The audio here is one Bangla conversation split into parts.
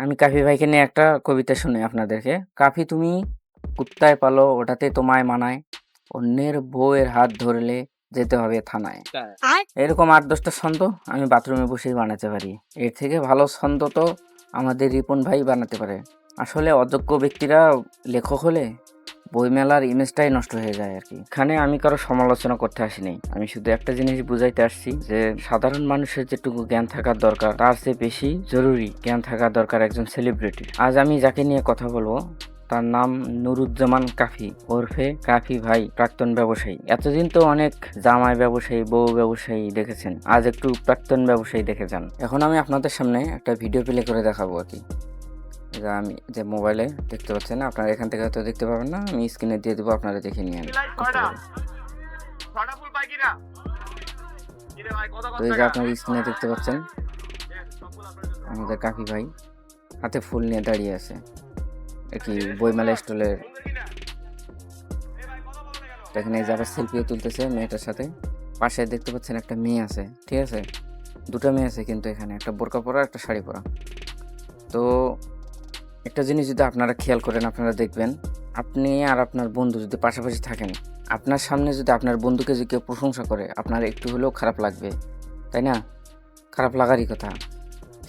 আমি কাফি ভাইকে নিয়ে একটা কবিতা শুনি আপনাদেরকে। কাফি তুমি কুত্তায় পালো ওটাতে তোমায় মানায় অন্যের বউয়ের হাত ধরলে যেতে হবে থানায়। এরকম আট দশটা ছন্দ আমি বাথরুমে বসেই বানাতে পারি। এর থেকে ভালো ছন্দ তো আমাদের রিপন ভাই বানাতে পারে। আসলে অযোগ্য ব্যক্তিরা লেখক হলে বইমেলার ইমেজটাই নষ্ট হয়ে যায় আর কি। এখানে আমি কারও সমালোচনা করতে আসিনি। আমি শুধু একটা জিনিস বুঝাইতে আসছি যে, সাধারণ মানুষের যেটুকু জ্ঞান থাকার দরকার, তার চেয়ে বেশি জরুরি জ্ঞান থাকা দরকার একজন সেলিব্রিটি আজ আমি যাকে নিয়ে কথা বলব, তার নাম নুরুজ্জামান কাফি, ওরফে কাফি ভাই, প্রাক্তন ব্যবসায়ী। এতদিন তো অনেক জামাই ব্যবসায়ী, বউ ব্যবসায়ী দেখেছেন। আজ একটু প্রাক্তন ব্যবসায়ী দেখে যান। এখন আমি আপনাদের সামনে একটা ভিডিও প্লে করে দেখাবো আর কি। যা আমি যে মোবাইলে দেখতে পাচ্ছেন আপনারা এখান থেকে হয়তো দেখতে পাবেন না। আমি স্ক্রিনে দিয়ে দেবো আপনারা দেখে নিয়ে নেন। তো এই যে? আপনারা স্ক্রিনে দেখতে পাচ্ছেন। আমাদের কাকি ভাই হাতে ফুল নিয়ে দাঁড়িয়ে আছে। কি বইমেলা স্টলের? এখানে এই যে সেলফিও তুলতেছে মেয়েটার সাথে। পাশে দেখতে পাচ্ছেন একটা মেয়ে আছে ঠিক আছে? দুটো মেয়ে আছে কিন্তু এখানে একটা বোরকা পরা একটা শাড়ি পরা। তো একটা জিনিস যদি আপনারা খেয়াল করেন, আপনারা দেখবেন আপনি আর আপনার বন্ধু যদি পাশাপাশি থাকেন, আপনার সামনে যদি আপনার বন্ধুকে যদি কেউ প্রশংসা করে, আপনার একটু হলেও খারাপ লাগবে, তাই না? খারাপ লাগারই কথা।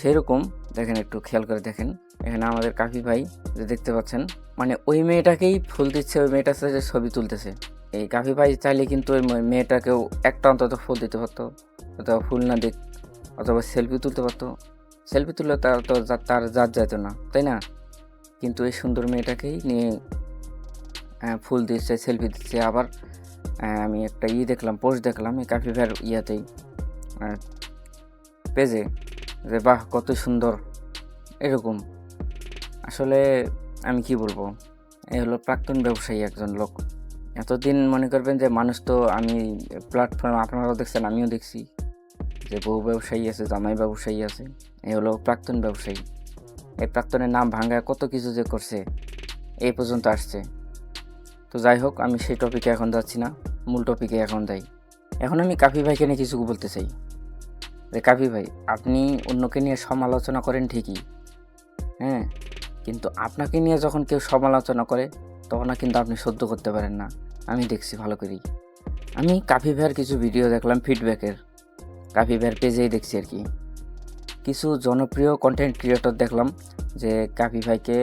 সেই রকম দেখেন একটু খেয়াল করে দেখেন, এখানে আমাদের কাফি ভাই যে দেখতে পাচ্ছেন মানে ওই মেয়েটাকেই ফুল দিচ্ছে, ওই মেয়েটার সাথে ছবি তুলতেছে। এই কাফি ভাই চাইলে কিন্তু ওই মেয়েটাকেও একটা অন্তত ফুল দিতে পারতো, অথবা ফুল না দিক, অথবা সেলফি তুলতে পারতো। সেলফি তুললে তার তো তার জাত যেত না, তাই না? কিন্তু এই সুন্দর মেয়েটাকেই নিয়ে ফুল দিচ্ছে সেলফি দিচ্ছে। আবার আমি একটা ই দেখলাম পোস্ট দেখলাম, এই কাফি ভাইয়ের ইয়াতেই পেজে যে বাহ, কত সুন্দর, এরকম। আসলে আমি কি বলব? এই হলো প্রাক্তন ব্যবসায়ী একজন লোক। এতদিন মনে করবেন যে মানুষ তো আমি প্ল্যাটফর্ম আপনারাও দেখছেন, আমিও দেখছি। যে বহু ব্যবসায়ী আছে, জামাই ব্যবসায়ী আছে এই হলো প্রাক্তন ব্যবসায়ী। এই প্রাক্তনের নাম ভাঙ্গায় কত কিছু যে করছে, এই পর্যন্ত আসছে। তো যাই হোক, আমি সেই টপিকে এখন যাচ্ছি না, মূল টপিকে এখন যাই। এখন আমি কাফি ভাইকে নিয়ে কিছু বলতে চাই। যে কাফি ভাই, আপনি অন্যকে নিয়ে সমালোচনা করেন ঠিকই হ্যাঁ? কিন্তু আপনাকে নিয়ে যখন কেউ সমালোচনা করে, তখন কিন্তু আপনি সহ্য করতে পারেন না। আমি দেখছি ভালো করেই। আমি কাফি ভাইয়ের কিছু ভিডিও দেখলাম ফিডব্যাকের কাফি ভাইয়ের পেজেই দেখছি আর কি। কিছু জনপ্রিয় কন্টেন্ট ক্রিয়েটর দেখলাম যে কাফি ভাইকে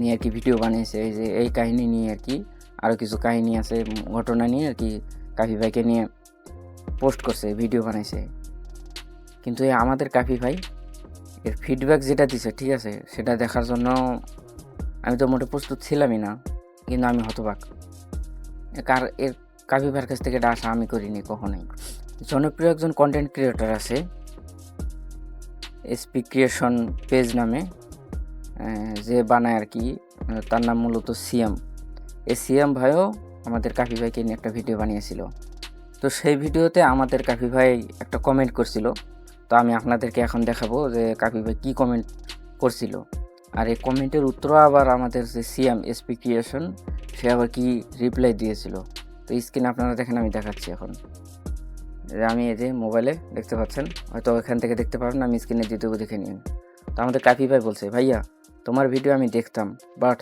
নিয়ে আর কি ভিডিও বানিয়েছে। এই যে এই কাহিনী নিয়ে আর কি আরও কিছু কাহিনী আছে, ঘটনা নিয়ে আর কি কাফি ভাইকে নিয়ে পোস্ট করছে ভিডিও বানাইছে। কিন্তু এই আমাদের কাফি ভাই এর ফিডব্যাক যেটা দিছে, ঠিক আছে, সেটা দেখার জন্য আমি তো মোটে প্রস্তুত ছিলামই না, কিন্তু আমি হতবাক। কার এর কাফি ভাইয়ের কাছ থেকে এটা আশা আমি করিনি কখনোই। জনপ্রিয় একজন কন্টেন্ট ক্রিয়েটর আছে এসপি ক্রিয়েশন পেজ নামে যে বানায় আর কি, তার নাম মূলত সিএম এই সিএম ভাইও আমাদের কাফি ভাইকে নিয়ে একটা ভিডিও বানিয়েছিল। তো সেই ভিডিওতে আমাদের কাফি ভাই একটা কমেন্ট করছিল। তো আমি আপনাদেরকে এখন দেখাবো যে কাফি ভাই কী কমেন্ট করছিল। আর এই কমেন্টের উত্তর আবার আমাদের যে সিএম এসপি ক্রিয়েশন সে আবার কি রিপ্লাই দিয়েছিল। তো স্ক্রিনে আপনারা দেখেন, আমি দেখাচ্ছি এখন। আমি এই যে মোবাইলে দেখতে পাচ্ছেন, হয়তো এখান থেকে দেখতে পারবেন আমি স্ক্রিনে দ্বিতীয় দেখে নিন। তো আমাদের কাফি ভাই বলছে, ভাইয়া, তোমার ভিডিও আমি দেখতাম বাট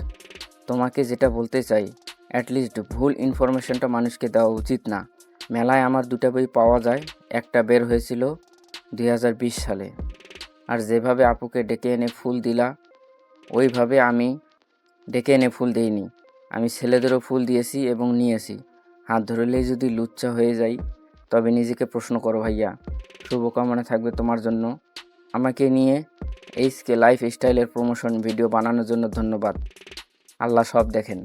তোমাকে যেটা বলতে চাই অ্যাটলিস্ট ভুল ইনফরমেশনটা মানুষকে দেওয়া উচিত না। মেলায় আমার দুটা বই পাওয়া যায়, একটা বের হয়েছিল দুই হাজার বিশ সালে। আর যেভাবে আপুকে ডেকে এনে ফুল দিলা, ওইভাবে আমি ডেকে এনে ফুল দিইনি। আমি ছেলেদেরও ফুল দিয়েছি এবং নিয়েছি। হাত ধরলেই যদি লুচ্চা হয়ে যাই তবে নিজেকে প্রশ্ন করো ভাইয়া। শুভকামনা থাকবে তোমার জন্য। আমাকে নিয়ে এইচকে লাইফ স্টাইলের প্রমোশন ভিডিও বানানোর জন্য ধন্যবাদ। আল্লাহ সব দেখেন।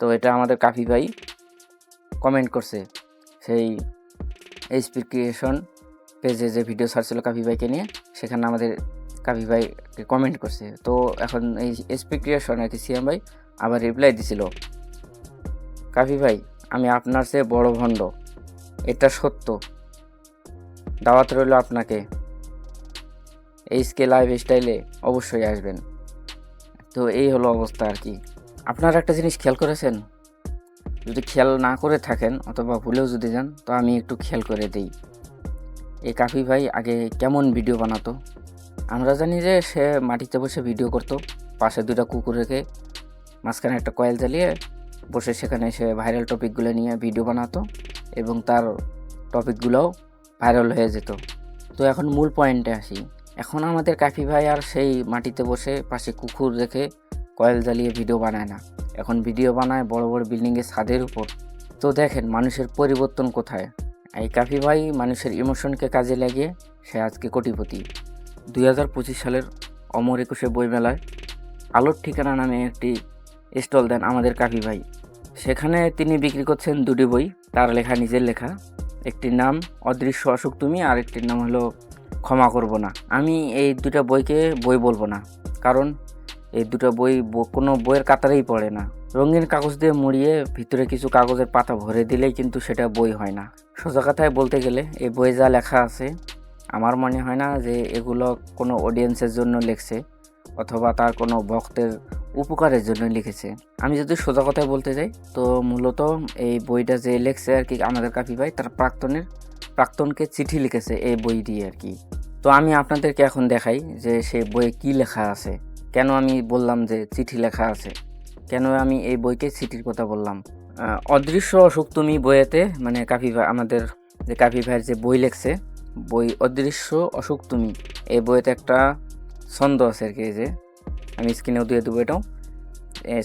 তো এটা আমাদের কাফি ভাই কমেন্ট করছে সেই এইচপি ক্রিয়েশন পেজে যে ভিডিও ছাড়ছিল কাফি ভাইকে নিয়ে, সেখানে আমাদের কাফি ভাই কমেন্ট করছে। তো এখন এই এসপি ক্রিয়েশন আর কি সিএম ভাই আবার রিপ্লাই দিছিল। কাফি ভাই, আমি আপনার চেয়ে বড় ভণ্ড। এটা সত্য। দাওয়াত রইল আপনাকে। এই স্কে লাইফ স্টাইলে অবশ্যই আসবেন। তো এই হলো অবস্থা আর কি। আপনারা একটা জিনিস খেয়াল করেছেন? যদি খেয়াল না করে থাকেন অথবা ভুলেও যদি যান, তো আমি একটু খেয়াল করে দিই। এই কাফি ভাই আগে কেমন ভিডিও বানাতো? আমরা জানি যে সে মাটিতে বসে ভিডিও করতো, পাশে দুটা কুকুর রেখে মাঝখানে একটা কয়েল জ্বালিয়ে বসে সেখানে সে ভাইরাল টপিকগুলো নিয়ে ভিডিও বানাতো এবং তার টপিকগুলোও ভাইরাল হয়ে যেত। তো এখন মূল পয়েন্টে আসি। এখন আমাদের কাফি ভাই আর সেই মাটিতে বসে পাশে কুকুর রেখে কয়েল জ্বালিয়ে ভিডিও বানায় না। এখন ভিডিও বানায় বড় বড় বিল্ডিংয়ের ছাদের উপর। তো দেখেন মানুষের পরিবর্তন কোথায়? এই কাফি ভাই মানুষের ইমোশনকে কাজে লাগিয়ে সে আজকে কোটিপতি। দুই হাজার পঁচিশ সালের অমর একুশে বইমেলায় আলোর ঠিকানা নামে একটি স্টল দেন আমাদের কাফি ভাই। সেখানে তিনি বিক্রি করছেন দুটি বই, তার লেখা নিজের লেখা। একটির নাম অদৃশ্য অসুখ তুমি, আর একটির নাম হলো ক্ষমা করব না। আমি এই দুটা বইকে বই বলব না, কারণ এই দুটো বই কোনো বইয়ের কাতারেই পড়ে না। রঙিন কাগজ দিয়ে মুড়িয়ে ভিতরে কিছু কাগজের পাতা ভরে দিলেই কিন্তু সেটা বই হয় না। সোজা কথায় বলতে গেলে এই বইয়ে যা লেখা আছে, আমার মনে হয় না যে এগুলো কোনো অডিয়েন্সের জন্য লিখছে। অথবা তার কোনো ভক্তের উপকারের জন্য লিখেছে। আমি যদি সোজা কথায় বলতে যাই, তো মূলত এই বইটা যে লেখছে আর কি আমাদের কাফি ভাই, তার প্রাক্তনের, প্রাক্তনকে চিঠি লিখেছে এই বই দিয়ে আর কি। তো আমি আপনাদেরকে এখন দেখাই যে সে বইয়ে কি লেখা আছে। কেন আমি বললাম যে চিঠি লেখা আছে? কেন আমি এই বইকে চিঠির কথা বললাম? অদৃশ্য অসুখ তুমি বইয়েতে মানে কাফি ভাই, আমাদের যে কাফি ভাইয়ের যে বই লেখছে, বই অদৃশ্য অসুখ তুমি, এই বইয়েতে একটা ছন্দ আছে আর কি, এই যে। আমি স্ক্রিনেও দিয়ে দেবো এটাও।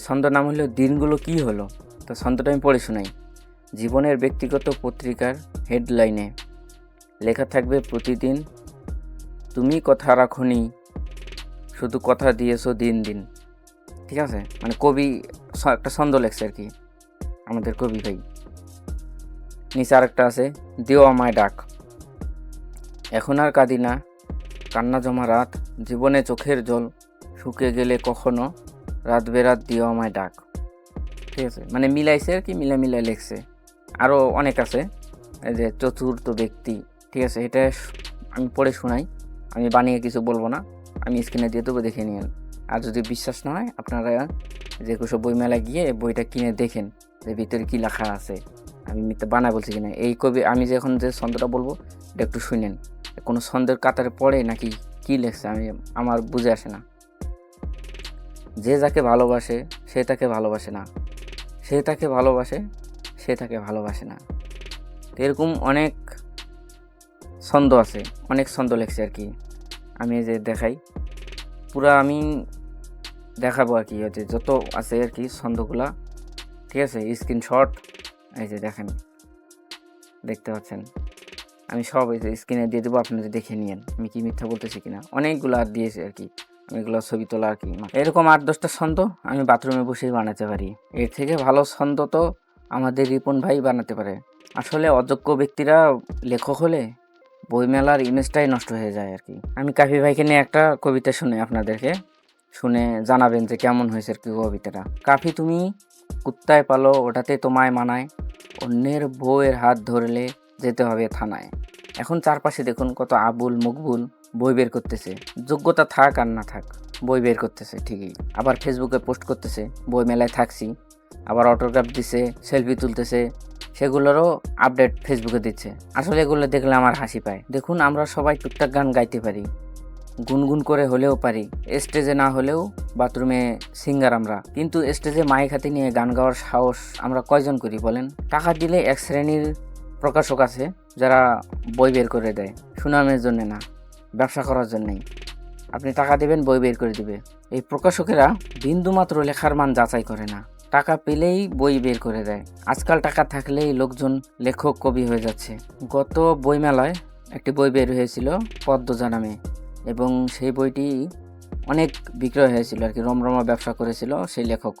ছন্দ নাম হলো দিনগুলো কি হলো? তো ছন্দটা আমি পড়ে শোনাই। জীবনের ব্যক্তিগত পত্রিকার হেডলাইনে লেখা থাকবে প্রতিদিন, তুমি কথা রাখনি, শুধু কথা দিয়েছ দিন দিন। ঠিক আছে? মানে কবি একটা ছন্দ লেখছে আর কি, আমাদের কবি ভাই। নিচে আরেকটা আছে দিও আমায় ডাক। এখন আর কাঁদি না কান্না জমা রাত, জীবনে চোখের জল, শুকে গেলে কখনো রাত বেরাত দিও আমায় ডাক। ঠিক আছে? মানে মিলাইছে আর কি মিলা মিলাই লেখছে। আরও অনেক আছে যে চতুর্থ ব্যক্তি। ঠিক আছে? এটা আমি পড়ে শোনাই। আমি বানিয়ে কিছু বলব না। আমি স্ক্রিনে দিয়ে দেবো, দেখে নিন আর যদি বিশ্বাস না হয়, আপনারা যে কিছু বইমেলায় গিয়ে বইটা কিনে দেখেন যে ভিতরে কী লেখা আছে। আমি মিথ্যা বানায় বলছি কিনা? এই কবি, আমি যে এখন যে ছন্দটা বলব, এটা একটু শুনেন। কোনো ছন্দের কাতারে পড়ে নাকি কি লেখছে, আমি, আমার বুঝে আসে না। যে যাকে ভালোবাসে, সে তাকে ভালোবাসে না। সে তাকে ভালোবাসে, সে তাকে ভালোবাসে না। এরকম অনেক ছন্দ আছে, অনেক ছন্দ লেখছে আর কি, আমি যে দেখাই। পুরা আমি দেখাবো আর কি, হচ্ছে যত আছে আর কি ছন্দগুলা, ঠিক আছে? স্ক্রিনশট এই যে দেখেন, দেখতে পাচ্ছেন? আমি সব স্ক্রিনে দিয়ে দেবো আপনারা দেখে নিয়েন, আমি কি মিথ্যা বলতেছি কিনা? অনেকগুলো আর দিয়েছে আর কি। এগুলো ছবি তোলা আর কি। এরকম আট দশটা ছন্দ আমি বাথরুমে বসেই বানাতে পারি। এর থেকে ভালো ছন্দ তো আমাদের রিপন ভাই বানাতে পারে। আসলে অযোগ্য ব্যক্তিরা লেখক হলে বইমেলার ইমেজটাই নষ্ট হয়ে যায় আর কি। আমি কাফি ভাইকে নিয়ে একটা কবিতা শুনে আপনাদেরকে। শুনে জানাবেন যে কেমন হয়েছে আর কি কবিতাটা। কাফি তুমি কুত্তায় পালো, ওটাতে তোমায় মানায়। অন্যের বউয়ের হাত ধরলে যেতে হবে থানায়। এখন চারপাশে দেখুন কত আবুল মকবুল বই বের করতেছে। যোগ্যতা থাক আর না থাক, বই বের করতেছে ঠিকই। আবার ফেসবুকে পোস্ট করতেছে বই মেলায় থাকছি। আবার অটোগ্রাফ দিছে, সেলফি তুলতেছে, সেগুলোরও আপডেট ফেসবুকে দিচ্ছে। আসলে এগুলো দেখলে আমার হাসি পায়। দেখুন আমরা সবাই টুকটাক গান গাইতে পারি। গুনগুন করে হলেও পারি। স্টেজে না হলেও বাথরুমে সিঙ্গার আমরা। কিন্তু স্টেজে মাইক হাতে নিয়ে গান গাওয়ার সাহস আমরা কয়জন করি বলেন? টাকা দিলে এক শ্রেণির প্রকাশক আছে, যারা বই বের করে দেয়। সুনামের জন্য না, ব্যবসা করার জন্যই। আপনি টাকা দেবেন, বই বের করে দেবে। এই প্রকাশকেরা বিন্দুমাত্র লেখার মান যাচাই করে না। টাকা পেলেই বই বের করে দেয়। আজকাল টাকা থাকলেই লোকজন লেখক কবি হয়ে যাচ্ছে। গত বইমেলায় একটি বই বের হয়েছিল, পদ্মজা নামে। এবং সেই বইটি অনেক বিক্রয় হয়েছিল আর কি, রমরমা ব্যবসা করেছিল, সেই লেখক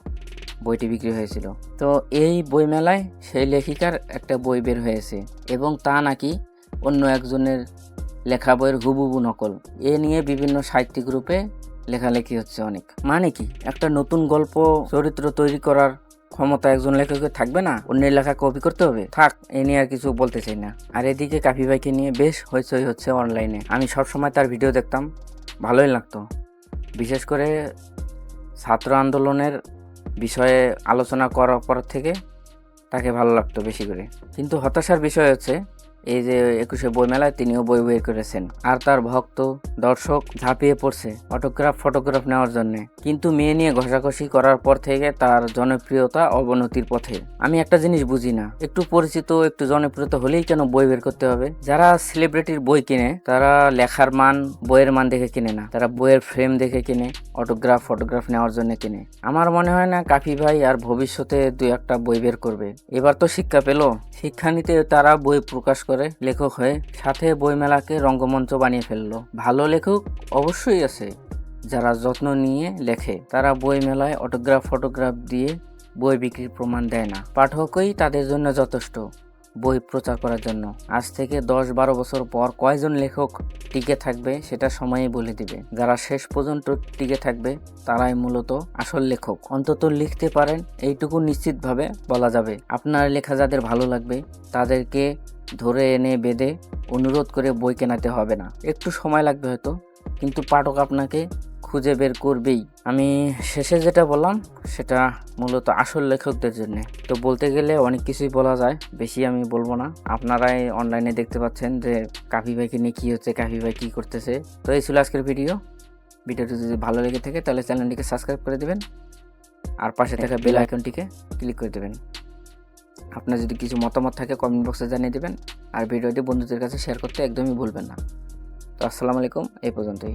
বইটি বিক্রি হয়েছিল। তো এই বইমেলায় সেই লেখিকার একটা বই বের হয়েছে এবং তা নাকি অন্য একজনের লেখা বইয়ের হুবুবু নকল। এ নিয়ে বিভিন্ন সাহিত্যিক রূপে লেখালেখি হচ্ছে অনেক। মানে কি? একটা নতুন গল্প, চরিত্র তৈরি করার ক্ষমতা একজন লেখকের থাকবে না, অন্যের লেখা কপি করতে হবে। থাক, এ নিয়ে আর কিছু বলতে চাই না। আর এদিকে কাফি ভাইকে নিয়ে বেশ হইচই হচ্ছে অনলাইনে আমি সব সময় তার ভিডিও দেখতাম, ভালোই লাগতো। বিশেষ করে ছাত্র আন্দোলনের বিষয়ে আলোচনা করার পর থেকে তাকে ভালো লাগতো বেশি করে। কিন্তু হতাশার বিষয় হচ্ছে এই যে একুশে বইমেলায় তিনিও বই বের করেছেন। আর তার ভক্ত, দর্শক ঝাঁপিয়ে পড়ছে অটোগ্রাফ, ফটোগ্রাফ নেওয়ার জন্য। কিন্তু মেয়ে নিয়ে ঘষাঘষি করার পর থেকে তার জনপ্রিয়তা অবনতির পথে। আমি একটা জিনিস বুঝি না। একটু পরিচিত, একটু জনপ্রিয়তা হলেই কেন বই বের করতে হবে? যারা সেলিব্রিটির বই কিনে, তারা লেখার মান, বইয়ের মান দেখে কিনে না। তারা বইয়ের ফ্রেম দেখে কিনে অটোগ্রাফ ফটোগ্রাফ নেওয়ার জন্য কিনে। আমার মনে হয় না কাফি ভাই আর ভবিষ্যতে দু একটা বই বের করবে। এবার তো শিক্ষা পেল। শিক্ষা নিতে তারা বই প্রকাশ করে লেখক হয়ে সাথে বইমেলাকে রঙ্গমঞ্চ বানিয়ে ফেলল। ভালো লেখক অবশ্যই আছে। যারা যত্ন নিয়ে লেখে, তারা বই মেলায় অটোগ্রাফ, ফটোগ্রাফ দিয়ে বই বিক্রির প্রমাণ দেয় না। পাঠকই তাদের জন্য যথেষ্ট বই প্রচার করার জন্য। আজ থেকে দশ বারো বছর পর কয়জন লেখক টিকে থাকবে সেটা সময়ই বলে দিবে। যারা শেষ পর্যন্ত টিকে থাকবে, তারাই মূলত আসল লেখক। অন্তত লিখতে পারেন, এইটুকু নিশ্চিতভাবে বলা যাবে। আপনার লেখা যাদের ভালো লাগবে, তাদেরকে ধরে এনে বেঁধে অনুরোধ করে বই কেনাতে হবে না। একটু সময় লাগবে হয়তো কিন্তু পাঠক আপনাকে খুঁজে বের করবেই। আমি শেষে যেটা বললাম সেটা মূলত আসল লেখকদের জন্য। তো বলতে গেলে অনেক কিছুই বলা যায় বেশি আমি বলব না। আপনারাই অনলাইনে দেখতে পাচ্ছেন যে কাফি ভাইকে নিয়ে কী হচ্ছে কাফি ভাই কী করতেছে। তো এই ছিল আজকের ভিডিও। ভিডিওটি যদি ভালো লেগে থাকে তাহলে চ্যানেলটিকে সাবস্ক্রাইব করে দেবেন। আর পাশে থাকা বেল আইকনটিকে ক্লিক করে দেবেন। আপনার যদি কিছু মতামত থাকে কমেন্ট বক্সে জানিয়ে দেবেন, আর ভিডিওটি বন্ধুদের কাছে শেয়ার করতে একদমই ভুলবেন না। তো আসসালামু আলাইকুম, এই পর্যন্তই।